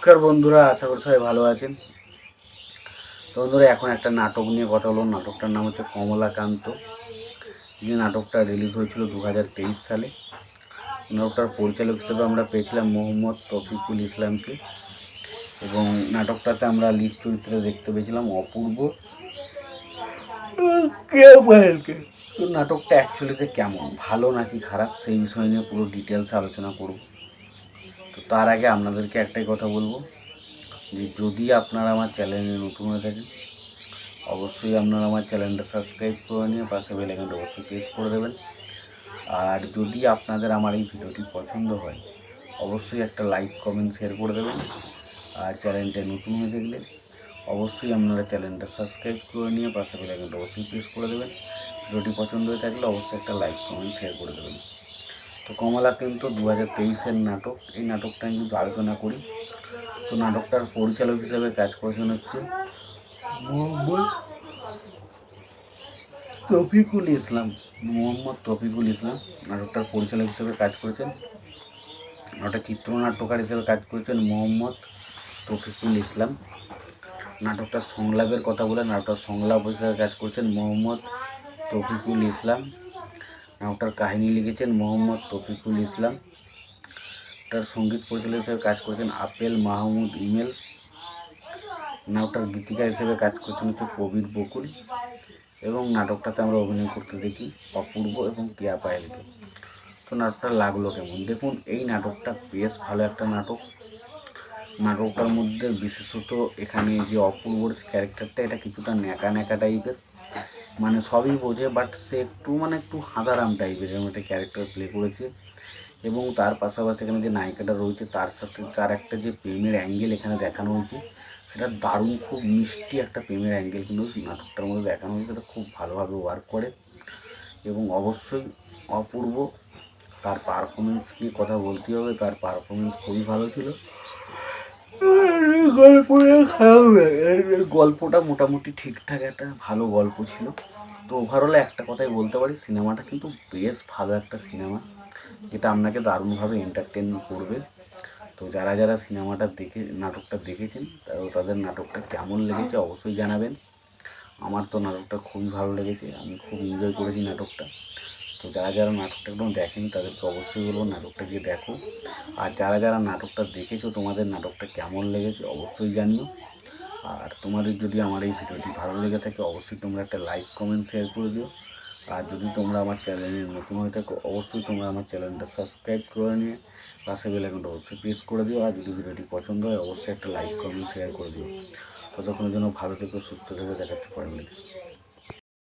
নমস্কার বন্ধুরা আশা করি সবাই ভালো আছেন। তো বন্ধুরা এখন একটা নাটক নিয়ে কথা হলো নাটকটার নাম হচ্ছে কমলাকান্ত। যে নাটকটা রিলিজ হয়েছিল দু হাজার তেইশ সালে। নাটকটার পরিচালক হিসেবে আমরা পেয়েছিলাম মোহাম্মদ তফিকুল ইসলামকে। এবং নাটকটাতে আমরা লিড চরিত্রে দেখতে পেয়েছিলাম অপূর্ব। তো নাটকটা অ্যাকচুয়ালিতে কেমন? ভালো নাকি খারাপ? সেই বিষয় নিয়ে পুরো ডিটেলসে আলোচনা করব। তো তার আগে আপনাদেরকে একটাই কথা বলব, যে যদি আপনারা আমার চ্যানেলে নতুন হয়ে থাকেন, অবশ্যই আপনারা আমার চ্যানেলটা সাবস্ক্রাইব করে নিয়ে পাশে বেল আইকনটা অবশ্যই প্রেস করে দেবেন। আর যদি আপনাদের আমার এই ভিডিওটি পছন্দ হয়, অবশ্যই একটা লাইক কমেন্ট শেয়ার করে দেবেন। আর চ্যানেলটা নতুন হয়ে থাকলে, অবশ্যই আপনারা চ্যানেলটা সাবস্ক্রাইব করে নিয়ে পাশে বেল আইকনটা অবশ্যই প্রেস করে দেবেন। ভিডিওটি পছন্দ হয়ে থাকলে অবশ্যই একটা লাইক কমেন্ট শেয়ার করে দেবেন। তো কমলা কিন্তু দু হাজার তেইশের নাটক, এই নাটকটা আমি কিন্তু আলোচনা করি। তো নাটকটার পরিচালক হিসেবে কাজ করেছেন হচ্ছে মোহাম্মদ তফিকুল ইসলাম, মোহাম্মদ তফিকুল ইসলাম। নাটকটার পরিচালক হিসেবে কাজ করেছেন। নাটক চিত্রনাট্যকার হিসেবে কাজ করেছেন মোহাম্মদ তফিকুল ইসলাম। নাটকটার সংলাপের কথা বলে নাটকটার সংলাপ হিসেবে কাজ করেছেন মোহাম্মদ তফিকুল ইসলাম। নাটকটার কাহিনী লিখেছেন মোহাম্মদ তফিকুল ইসলাম। তার সংগীত পরিচালক হিসেবে কাজ করেছেন আপেল মাহমুদ ইমেল। নাটকটার গীতিকা হিসেবে কাজ করছেন হচ্ছে কবির বকুল। এবং নাটকটাতে আমরা অভিনয় করতে দেখি অপূর্ব এবং পিয়া পায়েলকে। তো নাটকটা লাগল কেমন? দেখুন, এই নাটকটা বেশ ভালো একটা নাটক। নাটকটার মধ্যে বিশেষত এখানে যে অপূর্বর ক্যারেক্টারটা এটা কিছুটা ন্যাকা ন্যাকা টাইপের মানে সবই বোঝে বাট সে একটু মানে একটু হাঁদারাম টাইপের এরকম একটা ক্যারেক্টার প্লে করেছে। এবং তার পাশাপাশি এখানে যে নায়িকাটা রয়েছে, তার সাথে তার একটা যে প্রেমের অ্যাঙ্গেল এখানে দেখানো হয়েছে, সেটা দারুণ, খুব মিষ্টি একটা প্রেমের অ্যাঙ্গেল কিন্তু নাটকটার মধ্যে দেখানো হয়েছে, সেটা খুব ভালোভাবে ওয়ার্ক করে। এবং অবশ্যই অপূর্ব, তার পারফরমেন্স নিয়ে কথা বলতে হবে, তার পারফরমেন্স খুবই ভালো ছিল। গল্পটা খারাপ। গল্পটা মোটামুটি ঠিকঠাক একটা ভালো গল্প ছিল। তো ওভারঅল একটা কথাই বলতে পারি, সিনেমাটা কিন্তু বেশ ভালো একটা সিনেমা। যেটা আপনাকে দারুণভাবে এন্টারটেন করবে। তো যারা যারা সিনেমাটা দেখে, নাটকটা দেখেছেন তাদের নাটকটা কেমন লেগেছে অবশ্যই জানাবেন। আমার তো নাটকটা খুবই ভালো লেগেছে, আমি খুব এনজয় করেছি নাটকটা। তো যারা যারা নাটকটা একদম দেখেনি তাদেরকে অবশ্যই বলব নাটকটা গিয়ে দেখো। আর যারা যারা নাটকটা দেখেছ, তোমাদের নাটকটা কেমন লেগেছে অবশ্যই জানিও। আর তোমাদের যদি আমার এই ভিডিওটি ভালো লেগে থাকে, অবশ্যই তোমরা একটা লাইক কমেন্ট শেয়ার করে দিও। আর যদি তোমরা আমার চ্যানেলে নতুন হয়ে থাকো, অবশ্যই তোমরা আমার চ্যানেলটা সাবস্ক্রাইব করে নিয়ে পাশে বেল আইকনটা অবশ্যই প্রেস করে দিও। আর যদি ভিডিওটি পছন্দ হয়, অবশ্যই একটা লাইক কমেন্ট শেয়ার করে দিও। ততক্ষণের জন্য ভালো থেকো, সুস্থ থেকে দেখাতে পারবে